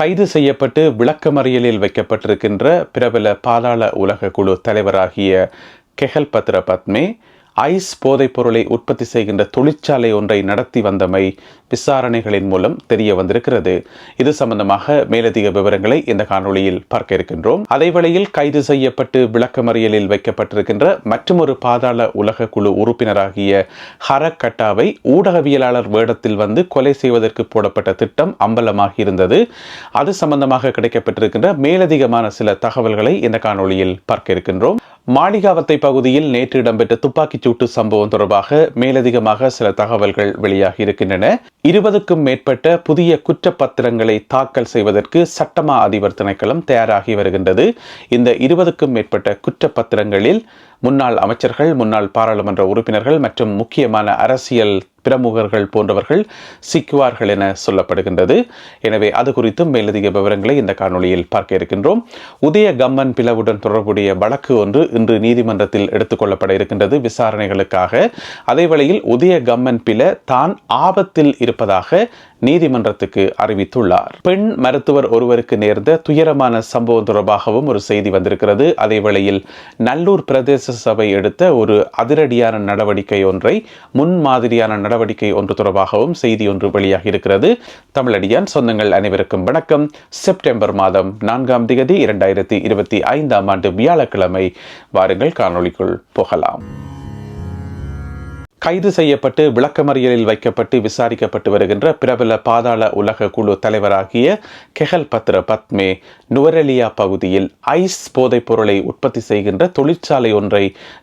கைது செய்யப்பட்டு விளக்கமறியலில் வைக்கப்பட்டிருக்கின்ற பிரபல பாதாள உலக குழு தலைவராகிய கெஹல் பத்ர பத்மே ஐஸ் போதைப் பொருளை உற்பத்தி செய்கின்ற தொழிற்சாலை ஒன்றை நடத்தி வந்தமை விசாரணைகளின் மூலம் தெரிய வந்திருக்கிறது. இது சம்பந்தமாக மேலதிக விவரங்களை இந்த காணொளியில் பார்க்க இருக்கின்றோம். அதேவேளையில் கைது செய்யப்பட்டு விளக்கமறியலில் வைக்கப்பட்டிருக்கின்ற மற்றொரு பாதாள உலக குழு உறுப்பினராகிய ஹரக் கட்டாவை ஊடகவியலாளர் வேடத்தில் வந்து கொலை செய்வதற்கு போடப்பட்ட திட்டம் அம்பலமாகி இருந்தது அது சம்பந்தமாக கிடைக்கப்பட்டிருக்கின்ற மேலதிகமான சில தகவல்களை இந்த காணொளியில் பார்க்க இருக்கின்றோம். மாளிகாவத்தை பகுதியில் நேற்று இடம்பெற்ற துப்பாக்கி சூட்டு சம்பவம் தொடர்பாக மேலதிகமாக சில தகவல்கள் வெளியாகி இருக்கின்றன. இருபதுக்கும் மேற்பட்ட புதிய குற்றப்பத்திரங்களை தாக்கல் செய்வதற்கு சட்டமா அதிபர் திணைக்களம் தயாராகி வருகின்றது. இந்த இருபதுக்கும் மேற்பட்ட குற்றப்பத்திரங்களில் முன்னாள் அமைச்சர்கள் முன்னாள் பாராளுமன்ற உறுப்பினர்கள் மற்றும் முக்கியமான அரசியல் பிரமுகர்கள் போன்றவர்கள் சிக்குவார்கள் என சொல்லப்படுகின்றது. எனவே அது குறித்தும் மேலதிக விவரங்களை இந்த காணொலியில் பார்க்க இருக்கின்றோம். உதய கம்மன் பிளவுடன் தொடர்புடைய வழக்கு ஒன்று இன்று நீதிமன்றத்தில் எடுத்துக்கொள்ளப்பட இருக்கின்றது விசாரணைகளுக்காக. அதே வேளையில் உதய கம்மன் பில தான் ஆபத்தில் இருப்பதாக நீதிமன்றத்துக்கு அறிவித்துள்ளார். பெண் மருத்துவர் ஒருவருக்கு நேர்ந்த துயரமான சம்பவம் தொடர்பாகவும் ஒரு செய்தி வந்திருக்கிறது. அதேவேளையில் நல்லூர் பிரதேச சபை எடுத்த ஒரு அதிரடியான நடவடிக்கை ஒன்றை முன்மாதிரியான நடவடிக்கை ஒன்று தொடர்பாகவும் செய்தி ஒன்று வெளியாகி இருக்கிறது. தமிழடியான் சொந்தங்கள் அனைவருக்கும் வணக்கம். செப்டம்பர் மாதம் நான்காம் திகதி இரண்டாயிரத்தி இருபத்தி ஐந்தாம் ஆண்டு வியாழக்கிழமை வாருங்கள் காணொளிக்குள் போகலாம். கைது செய்யப்பட்டு விளக்கமறியலில் வைக்கப்பட்டு விசாரிக்கப்பட்டு வருகின்ற பிரபல பாதாள உலக குழு தலைவராகிய கெஹல் பத்ர பத்மே நுவரெலியா பகுதியில் ஐஸ் போதைப் பொருளை உற்பத்தி செய்கின்ற தொழிற்சாலை ஒன்றை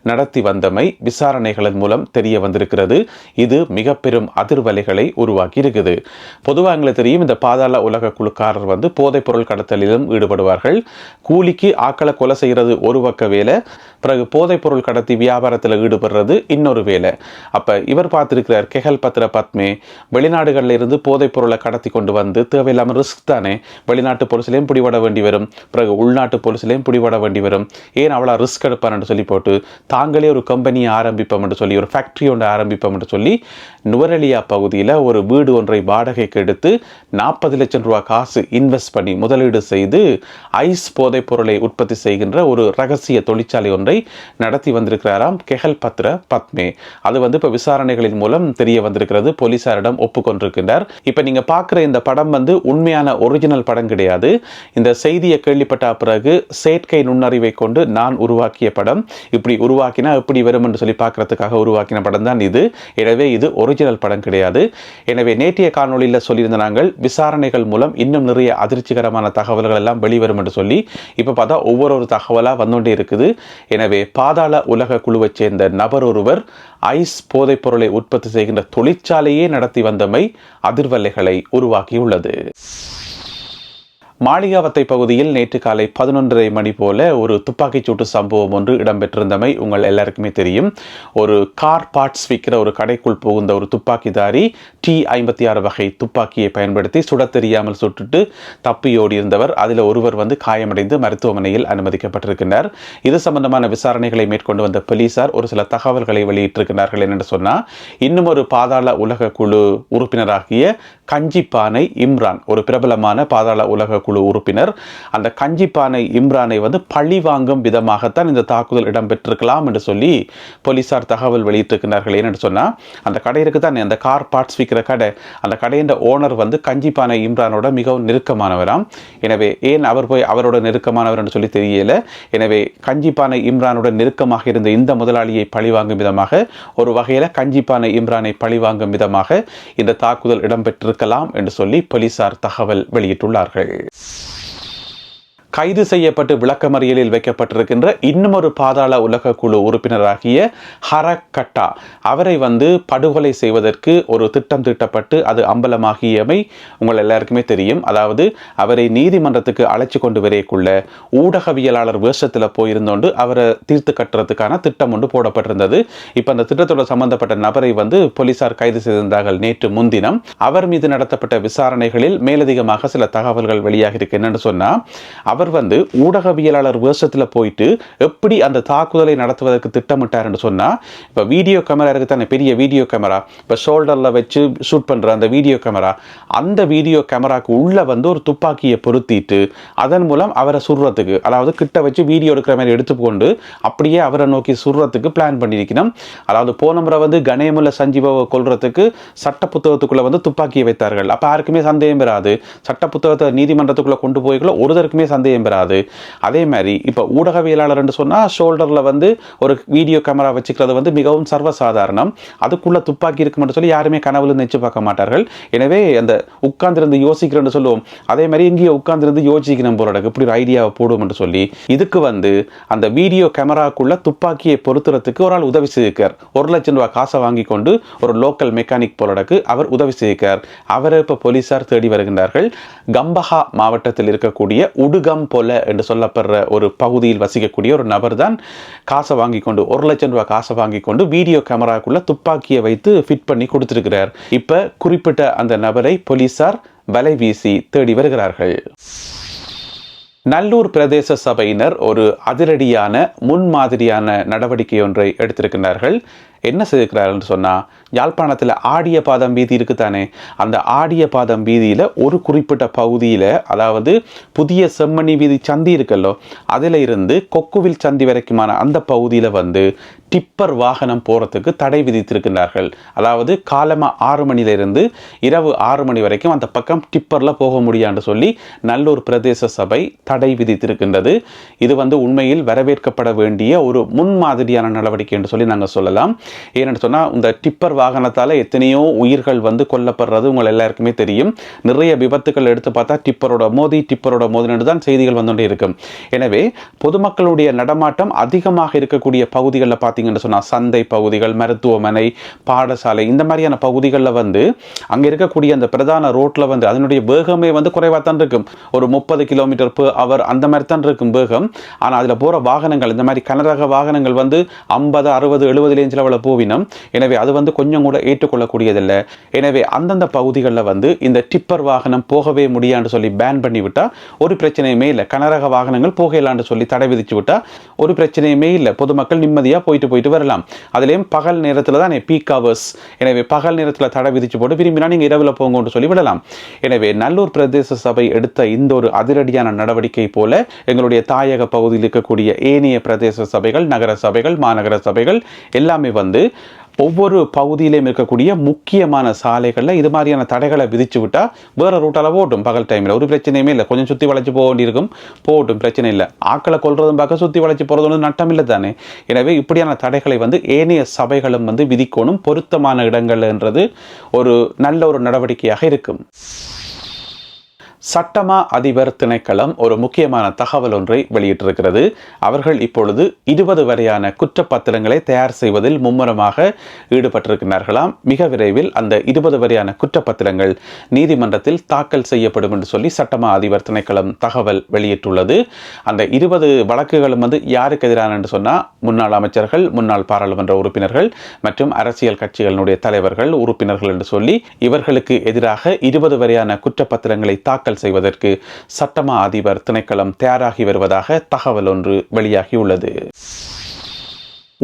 நடத்தி வந்தமை விசாரணைகளின் மூலம் தெரிய வந்திருக்கிறது. இது மிக பெரும் அதிர்வலைகளை உருவாக்கி இருக்குது பொதுவாக எங்களுக்கு தெரியும் இந்த பாதாள உலக குழுக்காரர் வந்து போதைப் பொருள் கடத்தலிலும் ஈடுபடுவார்கள். கூலிக்கு ஆக்களை கொலை செய்கிறது ஒரு பக்க வேலை பிறகு போதைப் பொருள் கடத்தி வியாபாரத்தில் ஈடுபடுறது இன்னொரு வேலை. அப்போ இவர் பார்த்துருக்கிறார் கெஹல் பத்ர பத்மே வெளிநாடுகளில் இருந்து போதைப் பொருளை கடத்தி கொண்டு வந்து தேவையில்லாமல் ரிஸ்க் தானே வெளிநாட்டு பொலிசிலையும் பிடிபட வேண்டும் வேண்டி வரும். பிறகு உள்நாட்டு போலீஸ்லேயும் பிடிபட வேண்டி வரும். ஏன் அவ்வளோ ரிஸ்க் எடுப்பான்னு சொல்லி போட்டு தாங்களே ஒரு கம்பெனியை ஆரம்பிப்போம் என்று சொல்லி ஒரு ஃபேக்ட்ரி ஒன்று ஆரம்பிப்போம் என்று சொல்லி நுவரெலியா பகுதியில் ஒரு வீடு ஒன்றை வாடகைக்கு எடுத்து நாற்பது லட்சம் ரூபா காசு இன்வெஸ்ட் பண்ணி முதலீடு செய்து ஐஸ் போதைப் பொருளை உற்பத்தி செய்கின்ற ஒரு ரகசிய தொழிற்சாலை ஒன்றை நடத்தி வந்திருக்கிறாராம் கெஹல் பத்ர பத்மே. அது வந்து இப்போ விசாரணைகளின் மூலம் தெரிய வந்திருக்கிறது. போலீசாரிடம் ஒப்புக்கொண்டிருக்கின்றார். இப்போ நீங்கள் பார்க்குற இந்த படம் வந்து உண்மையான ஒரிஜினல் படம் கிடையாது. இந்த செய்தியை கேள்விப்பட்ட பிறகு செயற்கை நுண்ணறிவை கொண்டு நான் உருவாக்கிய படம். இப்படி உருவாக்கினா எப்படி வரும் என்று சொல்லி பார்க்கறதுக்காக உருவாக்கின படம் தான் இது. எனவே இது ஒரிஜினல் படம் கிடையாது. எனவே நேற்றைய காணொளியில் சொல்லியிருந்த நாங்கள் விசாரணைகள் மூலம் இன்னும் நிறைய அதிர்ச்சிகரமான தகவல்கள் எல்லாம் வெளிவரும் என்று சொல்லி இப்போ பார்த்தா ஒவ்வொரு ஒரு தகவலாக வந்துகொண்டே இருக்குது. எனவே பாதாள உலக குழுவைச் சேர்ந்த நபர் ஒருவர் ஐஸ் போதைப் பொருளை உற்பத்தி செய்கின்ற தொழிற்சாலையே நடத்தி வந்தமை அதிர்வலைகளை உருவாக்கியுள்ளது. மாளிகாவத்தை பகுதியில் நேற்று காலை பதினொன்றரை மணி போல ஒரு துப்பாக்கிச் சூட்டு சம்பவம் ஒன்று இடம்பெற்றிருந்தமை உங்கள் எல்லாருக்குமே தெரியும். ஒரு கார் பார்ட்ஸ் விற்கிற ஒரு கடைக்குள் புகுந்த ஒரு துப்பாக்கிதாரி டி ஐம்பத்தி ஆறு வகை துப்பாக்கியை பயன்படுத்தி சுடத் தெரியாமல் சுட்டுட்டு தப்பியோடி இருந்தவர் அதில் ஒருவர் வந்து காயமடைந்து மருத்துவமனையில் அனுமதிக்கப்பட்டிருக்கிறார் இது சம்பந்தமான விசாரணைகளை மேற்கொண்டு வந்த போலீசார் ஒரு சில தகவல்களை வெளியிட்டிருக்கிறார்கள் என்னென்னு சொன்னால் இன்னும் ஒரு பாதாள உலக குழு உறுப்பினராகிய கஞ்சிப்பானை இம்ரான் ஒரு பிரபலமான பாதாள உலக குழு உறுப்பினர். அந்த கஞ்சிப்பானை இம்ரானை வந்து பழி வாங்கும் விதமாகத்தான் இந்த தாக்குதல் இடம்பெற்றிருக்கலாம் என்று சொல்லி போலீசார் தகவல் வெளியிட்டிருக்கிறார்கள் ஏன்னு சொன்னால் அந்த கடையிற்கு தான் அந்த கார் பார்ட்ஸ் விற்கிற கடை. அந்த கடையின் ஓனர் வந்து கஞ்சிப்பானை இம்ரானோட மிகவும் நெருக்கமானவராம். எனவே ஏன் அவர் போய் அவரோட நெருக்கமானவர் என்று சொல்லி தெரியல. எனவே கஞ்சிப்பானை இம்ரானோட நெருக்கமாக இருந்த இந்த முதலாளியை பழிவாங்கும் விதமாக ஒரு வகையில் கஞ்சிப்பானை இம்ரானை பழிவாங்கும் விதமாக இந்த தாக்குதல் இடம்பெற்றிருக்கலாம் என்று சொல்லி போலீசார் தகவல் வெளியிட்டுள்ளார்கள். கைது செய்யப்பட்டு விளக்கமறியலில் வைக்கப்பட்டிருக்கின்ற இன்னும் பாதாள உலக குழு உறுப்பினராகிய ஹரக்கட்டா அவரை வந்து படுகொலை செய்வதற்கு ஒரு திட்டம் தீட்டப்பட்டு அது அம்பலமாகியமை உங்கள் எல்லாருக்குமே தெரியும். அதாவது அவரை நீதிமன்றத்துக்கு அழைச்சி கொண்டு வரையக்குள்ள ஊடகவியலாளர் வேஷத்தில் போயிருந்தோண்டு அவரை தீர்த்து கட்டுறதுக்கான திட்டம் ஒன்று போடப்பட்டிருந்தது. இப்போ அந்த திட்டத்தோட சம்பந்தப்பட்ட நபரை வந்து போலீசார் கைது செய்திருந்தார்கள் நேற்று முன்தினம். அவர் மீது நடத்தப்பட்ட விசாரணைகளில் மேலதிகமாக சில தகவல்கள் வெளியாகி இருக்கு என்னன்னு சொன்னால் அவர் அவர் வந்து ஊடகவியலாளர் வேஷத்தில் போயிட்டு எப்படி அந்த தாக்குதலை நடத்துவதற்கு திட்டமிட்டார் என்று சொன்னால் இப்போ வீடியோ கேமரா இருக்குது தானே பெரிய வீடியோ கேமரா இப்போ ஷோல்டரில் வச்சு ஷூட் பண்ணுற அந்த வீடியோ கேமரா அந்த வீடியோ கேமராக்கு உள்ளே வந்து ஒரு துப்பாக்கியை பொருத்திட்டு அதன் மூலம் அவரை சுடுறதுக்கு அதாவது கிட்ட வச்சு வீடியோ எடுக்கிற மாதிரி எடுத்துக்கொண்டு அப்படியே அவரை நோக்கி சுடுறதுக்கு பிளான் பண்ணியிருக்கணும். அதாவது போன முறை வந்து கணேமுல்ல சஞ்சீவாவை கொள்றதுக்கு சட்ட புத்தகத்துக்குள்ளே வந்து துப்பாக்கியை வைத்தார்கள். அப்போ யாருக்குமே சந்தேகம் பெறாது சட்ட புத்தகத்தை நீதிமன்றத்துக்குள்ளே கொண்டு போய்க்குள்ள ஒருத்தருக்குமே சந்தேகம் பெறாது. அதே மாதிரி இப்போ ஊடகவியலாளர்னு சொன்னால் ஷோல்டரில் வந்து ஒரு வீடியோ கேமரா வச்சுக்கிறது வந்து மிகவும் சர்வசாதாரணம். அதுக்குள்ள துப்பாக்கி இருக்குமென்று சொல்லி யாருமே கனவுல நினைச்சு பார்க்க மாட்டார்கள். எனவே அந்த உட்கார்ந்திருந்து யோசிக்கிறேன்னு சொல்லுவோம். அதே மாதிரி இங்கேயே உட்கார்ந்திருந்து யோசிக்கணும் போல இப்படி ஒரு ஐடியாவை போடுவோம் என்று சொல்லி இதுக்கு வந்து அந்த வீடியோ கேமராக்குள்ள துப்பாக்கியை பொருத்துறதுக்கு ஒரு ஆள் உதவி செய்திருக்கார். ஒரு லட்சம் ரூபாய் காசை வாங்கி கொண்டு ஒரு லோக்கல் மெக்கானிக் போலடக்கு அவர் உதவி செய்திருக்கார். அவரை இப்போ போலீஸார் தேடி வருகின்றார்கள். கம்பஹா மாவட்டத்தில் இருக்கக்கூடிய உடுகம் போல என்று சொல்லப்படுற ஒரு பகுதியில் வசிக்கக்கூடிய ஒரு நபர் தான் காசை வாங்கி கொண்டு ஒரு லட்சம் ரூபாய் காசை வாங்கி கொண்டு வீடியோ கேமராக்குள்ளே துப்பாக்கியை வைத்து ஃபிட் பண்ணி கொடுத்திருக்கிறார். இப்ப குறிப்பிட்ட அந்த நபரை போலீசார் வலை வீசி தேடி வருகிறார்கள். நல்லூர் பிரதேச சபையினர் ஒரு அதிரடியான முன்மாதிரியான நடவடிக்கை ஒன்றை எடுத்திருக்கிறார்கள். என்ன செய்திருக்கிறார்கள் சொன்னால் யாழ்ப்பாணத்தில் ஆடிய பாதம் வீதி இருக்குதானே? அந்த ஆடிய பாதம் வீதியில் ஒரு குறிப்பிட்ட பகுதியில் அதாவது புதிய செம்மணி வீதி சந்தி இருக்கல்லோ அதில் இருந்து கொக்குவில் சந்தி வரைக்குமான அந்த பகுதியில் வந்து டிப்பர் வாகனம் போகிறதுக்கு தடை விதித்திருக்கின்றார்கள். அதாவது காலமாக ஆறு மணியிலிருந்து இரவு ஆறு மணி வரைக்கும் அந்த பக்கம் டிப்பரில் போக முடியான்னு சொல்லி நல்லூர் பிரதேச சபை தடை விதித்திருக்கின்றது. இது வந்து உண்மையில் வரவேற்கப்பட வேண்டிய ஒரு முன்மாதிரியான நடவடிக்கை என்று சொல்லி நாங்கள் சொல்லலாம். ஏன்னு சொன்னால் இந்த டிப்பர் வாகனத்தால் எத்தனையோ உயிர்கள் வந்து கொல்லப்படுறது உங்கள் எல்லாருக்குமே தெரியும். நிறைய விபத்துக்கள் எடுத்து பார்த்தா டிப்பரோட மோதி டிப்பரோட மோதினு தான் செய்திகள் வந்துகிட்டே இருக்கும் எனவே பொதுமக்களுடைய நடமாட்டம் அதிகமாக இருக்கக்கூடிய பகுதிகளில் பார்த்தீங்கன்னு சொன்னால் சந்தை பகுதிகள் மருத்துவமனை பாடசாலை இந்த மாதிரியான பகுதிகளில் வந்து அங்கே இருக்கக்கூடிய அந்த பிரதான ரோட்டில் வந்து அதனுடைய வேகமே வந்து குறைவாக தான் இருக்கும். ஒரு முப்பது கிலோமீட்டர் per அவர் அந்த மாதிரி தான் இருக்கும் வேகம். ஆனால் அதில் போகிற வாகனங்கள் இந்த மாதிரி கனரக வாகனங்கள் வந்து ஐம்பது அறுபது எழுபது ரேஞ்சில் உள்ள பூவினம். எனவே அது வந்து கொஞ்சம் கூட ஏற்றுக்கொள்ளக்கூடியதில்லை. எனவே அந்தந்த பகுதிகளில் வந்து இந்த டிப்பர் வாகனம் போகவே முடியான்னு சொல்லி பேன் பண்ணிவிட்டால் ஒரு பிரச்சனையுமே இல்லை. கனரக வாகனங்கள் போகலான்னு சொல்லி தடை விதிச்சு விட்டால் ஒரு பிரச்சனையுமே இல்லை. பொதுமக்கள் நிம்மதியாக போயிட்டு போயிட்டு வரலாம். அதுலேயும் பகல் நேரத்தில் தான் பீக் அவர்ஸ் எனவே பகல் நேரத்தில் தடை விதிச்சு போட்டு விரும்பினா நீங்கள் இரவில் போங்கன்னு சொல்லி விடலாம். எனவே நல்லூர் பிரதேச சபை எடுத்த இந்த ஒரு அதிரடியான நடவடிக்கை போல எங்களுடைய தாயக பகுதியில் இருக்கக்கூடிய ஏனைய பிரதேச சபைகள் நகர சபைகள் மாநகர சபைகள் எல்லாமே வந்து வந்து ஒவ்வொரு பகுதியிலையும் இருக்கக்கூடிய முக்கியமான சாலைகளில் இது மாதிரியான தடைகளை விதிச்சு விட்டால் வேறு ரூட்டால் போட்டும் பகல் டைமில் ஒரு பிரச்சனையுமே இல்லை. கொஞ்சம் சுற்றி வளைச்சு போக வேண்டியிருக்கும். போட்டும் பிரச்சனை இல்லை. ஆக்களை கொள்றதும் பார்க்க சுற்றி வளைச்சு போகிறது ஒன்றும் நட்டம் இல்லை தானே. எனவே இப்படியான தடைகளை வந்து ஏனைய சபைகளும் வந்து விதிக்கணும். பொருத்தமான இடங்கள்ன்றது ஒரு நல்ல ஒரு நடவடிக்கையாக இருக்கும். சட்டமா அதிபர் திணைக்களம் ஒரு முக்கியமான தகவல் ஒன்றை வெளியிட்டிருக்கிறது. அவர்கள் இப்பொழுது இருபது வரையான குற்றப்பத்திரங்களை தயார் செய்வதில் மும்முரமாக ஈடுபட்டிருக்கிறார்களாம் மிக விரைவில் அந்த இருபது வரையான குற்றப்பத்திரங்கள் நீதிமன்றத்தில் தாக்கல் செய்யப்படும் என்று சொல்லி சட்டமா அதிபர் திணைக்களம் தகவல் வெளியிட்டுள்ளது. அந்த இருபது வழக்குகளும் வந்து யாருக்கு எதிரான என்று சொன்னால் முன்னாள் அமைச்சர்கள் முன்னாள் பாராளுமன்ற உறுப்பினர்கள் மற்றும் அரசியல் கட்சிகளினுடைய தலைவர்கள் உறுப்பினர்கள் என்று சொல்லி இவர்களுக்கு எதிராக இருபது வரையான குற்றப்பத்திரங்களை தாக்கல் செய்வதற்கு சட்டமா அதிபர் திணைக்களம் தயாராகி வருவதாக தகவல் ஒன்று வெளியாகியுள்ளது.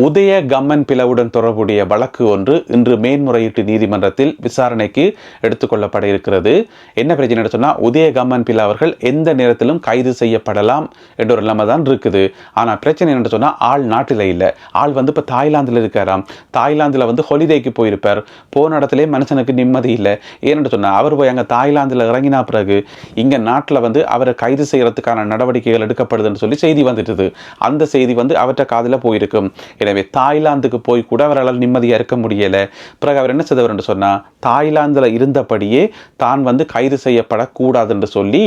உதய கம்மன் பிளவுடன் தொடர்புடைய வழக்கு ஒன்று இன்று மேன்முறையீட்டு நீதிமன்றத்தில் விசாரணைக்கு எடுத்துக்கொள்ளப்பட இருக்கிறது என்ன பிரச்சனை சொன்னால் உதய கம்மன் பிள்ளை அவர்கள் எந்த நேரத்திலும் கைது செய்யப்படலாம் என்ற ஒரு நிலைமை தான் இருக்குது. ஆனால் பிரச்சனை என்ன சொன்னால் ஆள் நாட்டில் இல்லை. ஆள் வந்து இப்போ தாய்லாந்தில் இருக்காராம். தாய்லாந்தில் வந்து ஹொலிடேக்கு போயிருப்பார். போன இடத்துல மனுஷனுக்கு நிம்மதி இல்லை. ஏன்னு சொன்னால் அவர் போய் அங்கே தாய்லாந்தில் இறங்கினா பிறகு இங்கே நாட்டில் வந்து அவரை கைது செய்கிறதுக்கான நடவடிக்கைகள் எடுக்கப்படுதுன்னு சொல்லி செய்தி வந்துட்டுது. அந்த செய்தி வந்து அவர்கிட்ட காதில் போயிருக்கும். எனவே தாய்லாந்துக்கு போய் கூட அவரால் நிம்மதியாக இருக்க முடியலை. பிறகு அவர் என்ன செய்தவர் என்று சொன்னால் தாய்லாந்தில் இருந்தபடியே தான் வந்து கைது செய்யப்படக்கூடாது என்று சொல்லி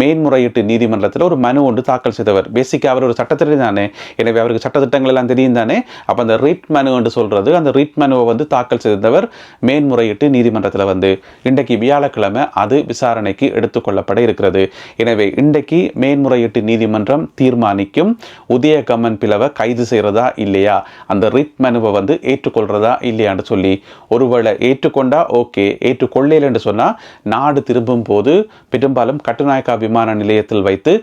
மேன்முறையீட்டு நீதிமன்றத்தில் ஒரு மனு ஒன்று தாக்கல் செய்தவர். பேசிக்காக அவர் ஒரு சட்டத்திட்டை தானே. எனவே அவருக்கு சட்டத்திட்டங்கள் எல்லாம் தெரியும் தானே. அப்போ அந்த ரிட் மனு என்று சொல்கிறது அந்த ரிட் மனுவை வந்து தாக்கல் செய்தவர் மேன்முறையீட்டு நீதிமன்றத்தில் வந்து. இன்றைக்கு வியாழக்கிழமை அது விசாரணைக்கு எடுத்துக்கொள்ளப்பட இருக்கிறது. எனவே இன்றைக்கு மேன்முறையீட்டு நீதிமன்றம் தீர்மானிக்கும். உதயகம்மன் பிளவை கைது செய்கிறதா இல்லையா அந்த ரிட் மனுவை வந்து ஏற்றுக்கொள்றதா இல்லையான்னு சொல்லி ஒருவேளை ஏற்றுக்கொண்டா ஓகே ஏற்றுக்கொள்ளலைன்னு சொன்னால் நாடு திரும்பும் போது பெரும்பாலும் கட்டுநாயக்கா விமான நிலையத்தில் வைத்து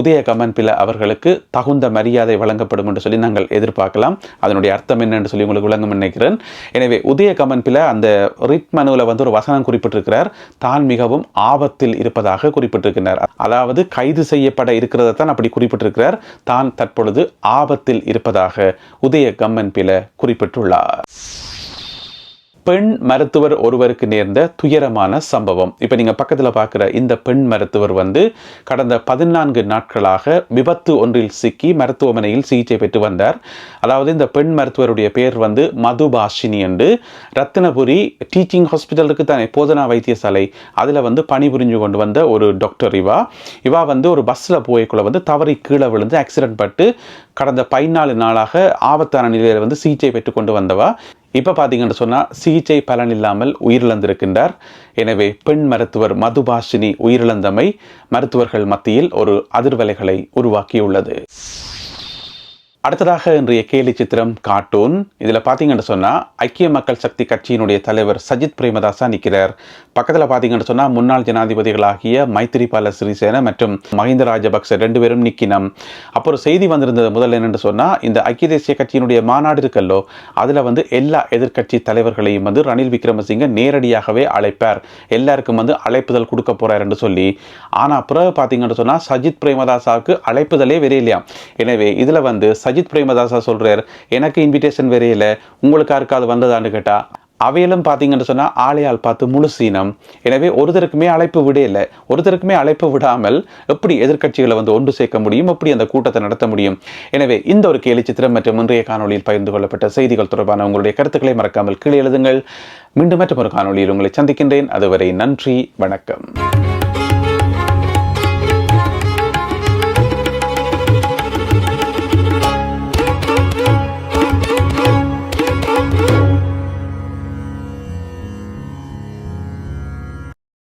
உதய கமன்பில அவர்களுக்கு தகுந்த மரியாதை வழங்கப்படும் என்று சொல்லி நாங்கள் எதிர்பார்க்கலாம். அதனுடைய அர்த்தம் என்னென்று சொல்லி உங்களுக்கு விளங்கும் நினைக்கிறேன். எனவே உதய கமன்பில அந்த ரிட் மனுவில் வந்து ஒரு வசனம் குறிப்பிட்டிருக்கிறார். தான் மிகவும் ஆபத்தில் இருப்பதாக குறிப்பிட்டிருக்கிறார். அதாவது கைது செய்யப்பட இருக்கிறத தான் அப்படி குறிப்பிட்டிருக்கிறார். தான் தற்பொழுது ஆபத்தில் இருப்பதாக உதய கம்மன்பில குறிப்பிட்டுள்ளார். பெண் மருத்துவர் ஒருவருக்கு நேர்ந்த துயரமான சம்பவம். இப்போ நீங்கள் பக்கத்தில் பார்க்குற இந்த பெண் மருத்துவர் வந்து கடந்த பதினான்கு நாட்களாக விபத்து ஒன்றில் சிக்கி மருத்துவமனையில் சிகிச்சை பெற்று வந்தார். அதாவது இந்த பெண் மருத்துவருடைய பேர் வந்து மதுபாஷினி என்று. ரத்தினபுரி டீச்சிங் ஹாஸ்பிட்டலுக்கு தானே போதனா வைத்தியசாலை. அதில் வந்து பணிபுரிஞ்சு கொண்டு வந்த ஒரு டாக்டர் இவா. இவா வந்து ஒரு பஸ்ஸில் போய்க்குள்ள வந்து தவறி கீழே விழுந்து ஆக்சிடென்ட் பட்டு கடந்த பதினாலு நாளாக ஆபத்தான நிலையில் வந்து சிகிச்சை பெற்று கொண்டு வந்தவா. இப்போ பார்த்தீங்கன்னு சொன்னால் சிகிச்சை பலன் இல்லாமல் உயிரிழந்திருக்கின்றார். எனவே பெண் மருத்துவர் மதுபாஷினி உயிரிழந்தமை மருத்துவர்கள் மத்தியில் ஒரு அதிர்வலைகளை உருவாக்கியுள்ளது. அடுத்ததாக இன்றைய கேலி சித்திரம் கார்ட்டூன் இதில் பார்த்தீங்கன்னு சொன்னால் ஐக்கிய மக்கள் சக்தி கட்சியினுடைய தலைவர் சஜித் பிரேமதாசா நிற்கிறார். பக்கத்தில் பார்த்தீங்கன்னு சொன்னால் முன்னாள் ஜனாதிபதிகளாகிய மைத்திரிபால சிறிசேன மற்றும் மஹிந்த ராஜபக்ச ரெண்டு பேரும் நிக்கினம். அப்புறம் செய்தி வந்திருந்தது முதல்ல என்னென்னு சொன்னால் இந்த ஐக்கிய தேசிய கட்சியினுடைய மாநாடு இருக்கல்லோ அதில் வந்து எல்லா எதிர்க்கட்சி தலைவர்களையும் வந்து ரணில் விக்ரமசிங்க நேரடியாகவே அழைப்பார். எல்லாருக்கும் வந்து அழைப்புதல் கொடுக்க போகிறார் என்று சொல்லி. ஆனால் பிறகு பார்த்தீங்கன்னு சொன்னால் சஜித் பிரேமதாசாவுக்கு அழைப்புதலே வரையிலையாம். எனவே இதில் வந்து அஜித் பிரேமதாசா சொல்றார் எனக்கு இன்விடேஷன் வரையில் உங்களுக்கு யாருக்காவது வந்ததான்னு கேட்டா அவையிலும் பார்த்தீங்கன்னு சொன்னால் ஆளையால் பார்த்து முழு சீனம். எனவே ஒருத்தருக்குமே அழைப்பு விடையில்லை ஒருத்தருக்குமே அழைப்பு விடாமல் எப்படி எதிர்க்கட்சிகளை வந்து ஒன்று சேர்க்க முடியும்? எப்படி அந்த கூட்டத்தை நடத்த முடியும்? எனவே இந்த ஒரு கேலி சித்திரம் மற்றும் இன்றைய காணொலியில் பகிர்ந்து கொள்ளப்பட்ட செய்திகள் தொடர்பான உங்களுடைய கருத்துக்களை மறக்காமல் கீழே எழுதுங்கள். மீண்டும் மற்றும் ஒரு காணொலியில் உங்களை சந்திக்கின்றேன். அதுவரை நன்றி வணக்கம்.